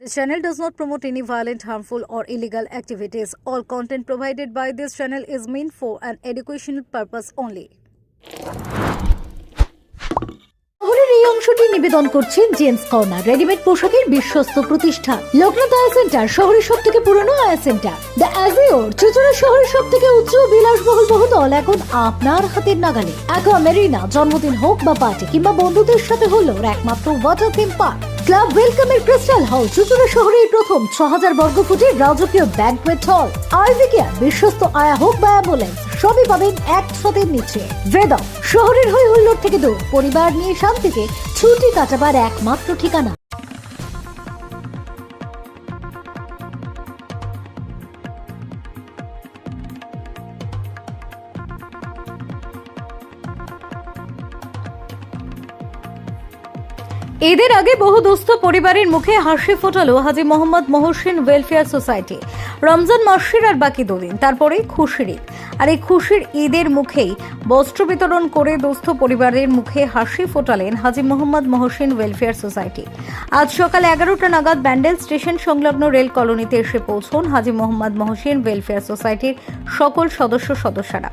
This channel does not promote any violent, harmful, or illegal activities. All content provided by this channel is meant for an educational purpose only. এই অংশটি নিবেদন করছেন gents corner readymade পোশাকের বিশ্বস্ত প্রতিষ্ঠান লোকনাথ আয়া centre শহরের সব থেকে পুরনো আয়া সেন্টার দ্য অ্যাজিওর চুচুড়া শহরের সব থেকে উচ্চ বিলাসবহুল বহুতল এখন আপনার হাতের নাগালে অ্যাকোয়া মেরিনা জন্মদিন হোক বা পার্টি কিংবা বন্ধুদের সাথে হলো একমাত্র ওয়াটার থিম পার্ক ক্লাব ওয়েলকামের ক্রিস্টাল হল চুচুড়া শহরের প্রথম ছ হাজার বর্গ ফুটের রাজকীয় ব্যাংকুয়েট হল। আরভিকিয়া বিশ্বস্ত আয়া হোক বা অ্যাম্বুলেন্স, সবই পাবেন এক ছাদের নিচে। ভেদম শহরের হই হুল্লোর থেকে দূর। পরিবার নিয়ে শান্তিতে ছুটি কাটাবার একমাত্র ঠিকানা। এদের আগে বহু দুস্থ পরিবারের মুখে হাসি ফোটালো হাজি মোহাম্মদ মহসিন ওয়েলফেয়ার সোসাইটি রমজান মাসের আর বাকি দুদিন, তারপরে খুশির ঈদ। আর এই খুশির ঈদের মুখেই বস্ত্র বিতরণ করে দুস্থ পরিবারের মুখে হাসি ফোটালেন হাজি মোহাম্মদ মহসিন ওয়েলফেয়ার সোসাইটি আজ সকাল এগারোটা নাগাদ ব্যান্ডেল স্টেশন সংলগ্ন রেল কলোনিতে এসে পৌঁছন হাজি মোহাম্মদ মহসিন ওয়েলফেয়ার সোসাইটির সকল সদস্য সদস্যরা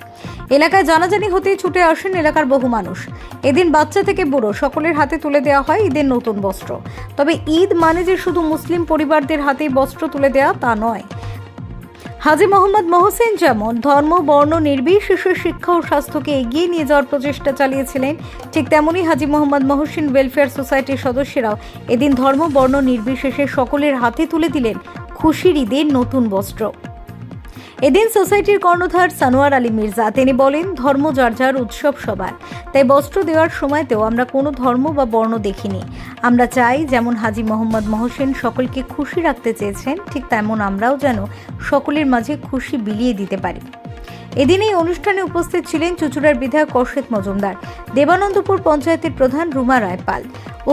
এলাকায় জানাজানি হতেই ছুটে আসেন এলাকার বহু মানুষ। এদিন বাচ্চা থেকে বুড়ো, সকলের হাতে তুলে দেওয়া হয় ঈদের নতুন বস্ত্র। তবে ঈদ মানে যে শুধু মুসলিম পরিবারদের হাতেই বস্ত্র তুলে দেওয়া তা নয়। হাজি মোহাম্মদ মহসেন যেমন ধর্ম, বর্ণ, নির্বিশেষে শিক্ষা ও স্বাস্থ্যকে এগিয়ে নিয়ে যাওয়ার প্রচেষ্টা চালিয়েছিলেন, ঠিক তেমনি হাজি মোহাম্মদ মহসিন ওয়েলফেয়ার সোসাইটির সদস্যরাও এদিন ধর্ম, বর্ণ, নির্বিশেষে সকলের হাতে তুলে দিলেন খুশির ঈদের নতুন বস্ত্র। এদিন সোসাইটির কর্ণধার সানোয়ার আলী মির্জা, তিনি বলেন, ধর্ম যার যার উৎসব সবার। তাই বস্ত্র দেওয়ার সময়তেও আমরা কোনো ধর্ম বা বর্ণ দেখিনি। আমরা চাই যেমন হাজি মোহাম্মদ মহসেন সকলকে খুশি রাখতে চেয়েছেন, ঠিক তেমন আমরাও যেন সকলের মাঝে খুশি বিলিয়ে দিতে পারি। এদিন এই অনুষ্ঠানে উপস্থিত ছিলেন চুচুড়ার বিধায়ক অর্ষেদ মজুমদার, দেবানন্দপুর পঞ্চায়েতের প্রধান রুমা রায়পাল,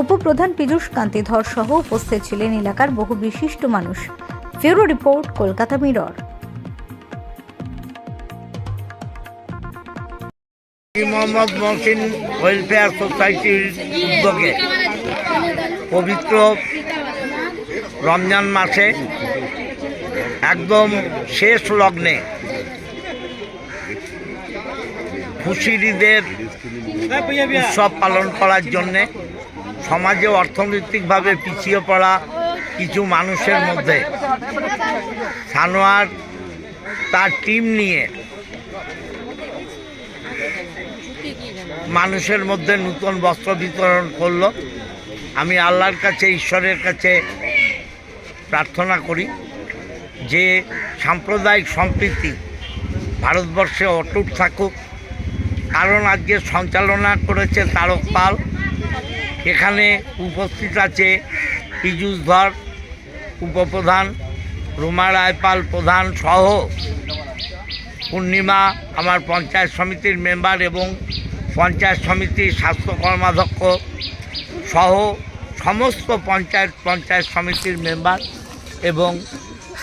উপপ্রধান পীযূষ কান্তি ধর সহ উপস্থিত ছিলেন এলাকার বহু বিশিষ্ট মানুষ। ফেরো report, Kolkata mirror. Mohammad Mohsin welfare সোসাইটির উদ্যোগে পবিত্র রমজান মাসে একদম শেষ লগ্নে খুশির ঈদের উৎসব পালন করার জন্যে সমাজে অর্থনৈতিকভাবে পিছিয়ে পড়া কিছু মানুষের মধ্যে সানোয়ার তার টিম নিয়ে মানুষের মধ্যে নতুন বস্ত্র বিতরণ করল। আমি আল্লাহর কাছে, ঈশ্বরের কাছে প্রার্থনা করি যে সাম্প্রদায়িক সম্প্রীতি ভারতবর্ষে অটুট থাকুক। কারণ আজকে সঞ্চালনা করেছে তারক পাল। এখানে উপস্থিত আছে পীযূষ ধর, উপপ্রধান, রুমা রায়পাল প্রধান সহ পূর্ণিমা, আমার পঞ্চায়েত সমিতির মেম্বার এবং পঞ্চায়েত সমিতির স্বাস্থ্য কর্মাধ্যক্ষ সহ সমস্ত পঞ্চায়েত পঞ্চায়েত সমিতির মেম্বার এবং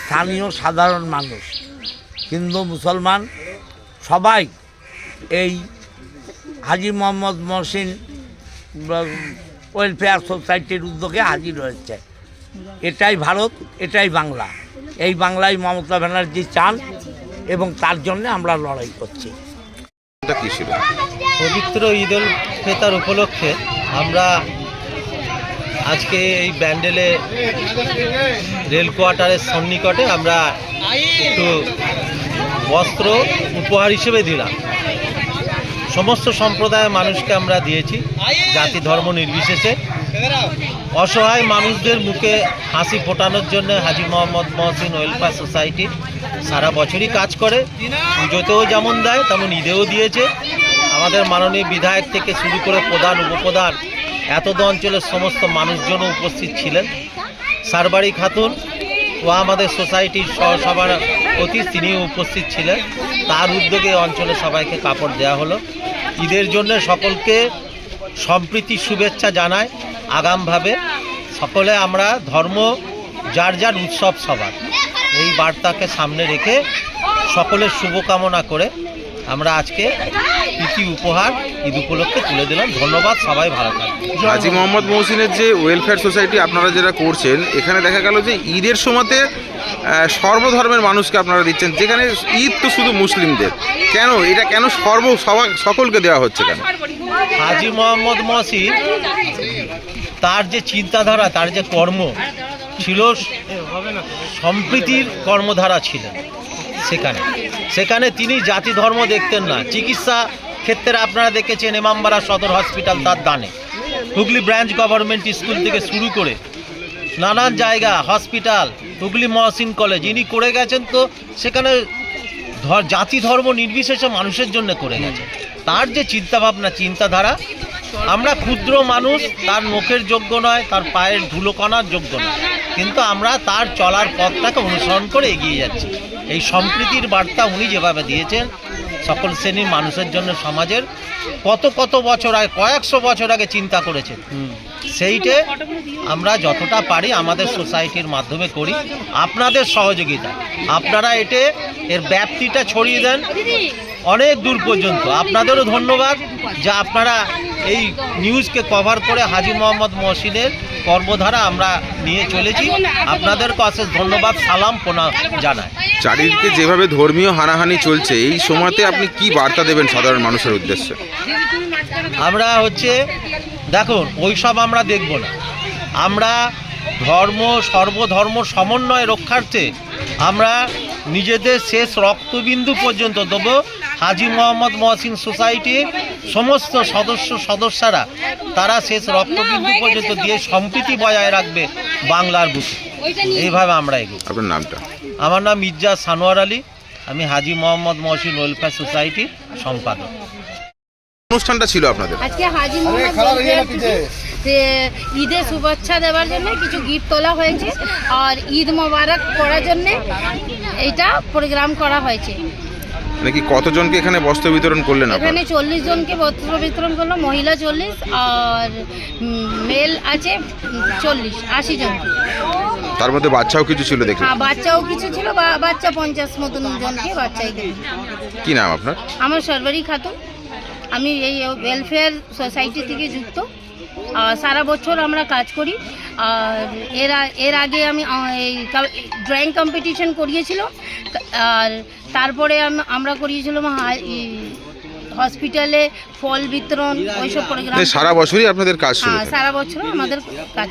স্থানীয় সাধারণ মানুষ, হিন্দু, মুসলমান, সবাই এই হাজি মোহাম্মদ মহসিন ওয়েলফেয়ার সোসাইটির উদ্যোগে হাজির হয়েছে। এটাই ভারত, এটাই বাংলা। এই বাংলায় মমতা ব্যানার্জি চান এবং তার জন্য আমরা লড়াই করছি। কি ছিল? পবিত্র ঈদ উল ফেতার উপলক্ষে আমরা আজকে এই ব্যান্ডেলে রেল কোয়ার্টারের সন্নিকটে আমরা একটু বস্ত্র উপহার হিসেবে দিলাম। সমস্ত সম্প্রদায়ের মানুষকে আমরা দিয়েছি, জাতি ধর্ম নির্বিশেষে। অসহায় মানুষদের মুখে হাসি ফোটানোর জন্য হাজি মোহাম্মদ মহসিন ওয়েলফেয়ার সোসাইটি সারা বছরই কাজ করে। পুজোতেও যেমন দেয়, তেমন ঈদেও দিয়েছে। আমাদের মাননীয় বিধায়ক থেকে শুরু করে প্রধান, উপপ্রধান এতদ অঞ্চলের সমস্ত মানুষজনও উপস্থিত ছিলেন। সারবাড়ি খাতুন ও আমাদের সোসাইটির সহসভাপতি তিনিও উপস্থিত ছিলেন। তার উদ্যোগে অঞ্চলে সবাইকে কাপড় দেওয়া হলো। ঈদের জন্য সকলকে সম্প্রীতি শুভেচ্ছা জানায় আগামভাবে। সকলে আমরা ধর্ম, যার যার উৎসব সবার। এই বার্তাকে সামনে রেখে সকলের শুভকামনা করে আমরা আজকে প্রীতি উপহার ঈদ উপলক্ষে তুলে দিলাম। ধন্যবাদ সবাই ভালো থাকবে হাজি মোহাম্মদ মহসিনের যে ওয়েলফেয়ার সোসাইটি আপনারা যেটা করছেন এখানে দেখা গেল যে ঈদের সময়তে সর্বধর্মের মানুষকে আপনারা দিচ্ছেন। যেখানে ঈদ তো শুধু মুসলিমদের। কেন? এটা কেন সর্ব সবা- সকলকে দেওয়া হচ্ছে কেন? হাজি মোহাম্মদ মহসিন তার যে চিন্তাধারা তার যে কর্ম ছিল সম্প্রীতির কর্মধারা ছিল সেখানে। সেখানে তিনি জাতি ধর্ম দেখতেন না। চিকিৎসা ক্ষেত্রে আপনারা দেখেছেন এমামবাড়া সদর হসপিটাল তার দানে হুগলি ব্রাঞ্চ গভর্নমেন্ট স্কুল থেকে শুরু করে নানান জায়গা, হসপিটাল, হুগলি মহসিন কলেজ, ইনি করে গেছেন তো সেখানে জাতি ধর্ম নির্বিশেষে মানুষের জন্য করে গেছে তার যে চিন্তাভাবনা, চিন্তাধারা, আমরা ক্ষুদ্র মানুষ, তার মুখের যোগ্য নয়, তার পায়ের ধুলোকণার যোগ্য নয়। কিন্তু আমরা তার চলার পথটাকে অনুসরণ করে এগিয়ে যাচ্ছি। এই সম্প্রীতির বার্তা উনি যেভাবে দিয়েছেন, সকল শ্রেণির মানুষের জন্য সমাজের কত কত বছর আগে, কয়েকশো বছর আগে চিন্তা করেছেন। সেইটে আমরা যতটা পারি আমাদের সোসাইটির মাধ্যমে করি। আপনাদের সহযোগিতা। আপনারা এটে এর ব্যাপ্তিটা ছড়িয়ে দেন অনেক দূর পর্যন্ত। আপনাদেরও ধন্যবাদ যে আপনারা এই নিউজকে কভার করে হাজি মোহাম্মদ মহসিনের কর্মধারা আমরা নিয়ে চলেছি। আপনাদের কাছে ধন্যবাদ সালাম পোনা জানাই। চারিদিকে যেভাবে ধর্মীয় হানাহানি চলছে এই সময়তে আপনি কি বার্তা দেবেন সাধারণ মানুষের উদ্দেশ্যে? আমরা হচ্ছে দেখুন ওইসব আমরা দেখব না। আমরা ধর্ম সর্বধর্ম সমন্বয় রক্ষার্থে আমরা নিজেদের শেষ রক্তবিন্দু পর্যন্ত দেবো। হাজি মোহাম্মদ মহসিন সোসাইটির সমস্ত সদস্য সদস্যরা তারা শেষ রক্তবিন্দু পর্যন্ত দিয়ে সম্প্রীতি বজায় রাখবে বাংলার বুকে। এইভাবে আমরা এগোব। আপনার নামটা? আমার নাম মির্জা সানোয়ার আলী। আমি হাজি মোহাম্মদ মহসিন ওয়েলফেয়ার সোসাইটির সম্পাদক। অনুষ্ঠানটা ছিল আপনাদের। আজকে হাজি ঈদের শুভেচ্ছা দেওয়ার জন্য কিছু গিফট তোলা হয়েছে আর ঈদ মোবারক করার জন্য এটা প্রোগ্রাম করা হয়েছে। নাকি কতজনকে এখানে বস্ত্র বিতরণ করলেন এখানে চল্লিশ জনকে বস্ত্র বিতরণ করল মহিলা চল্লিশ আর মেল আছে চল্লিশ আশি জন। তার মধ্যে বাচ্চাও কিছু ছিল দেখি হ্যাঁ বাচ্চাও কিছু ছিল বা- বাচ্চা পঞ্চাশ মতন জনকে বাচ্চাই কি নাম আপনার? আমার সরবরি খাতুন। আমি এই ওয়েলফেয়ার সোসাইটি থেকে যুক্ত। সারা বছর আমরা কাজ করি। আর এর এর আগে আমি এই ড্রয়িং কম্পিটিশন করিয়েছিল। আর তারপরে আমরা করিয়েছিলাম হসপিটালে ফল বিতরণ ওইসব প্রোগ্রাম সারা বছরই আপনাদের কাজ হ্যাঁ সারা বছর আমাদের কাজ।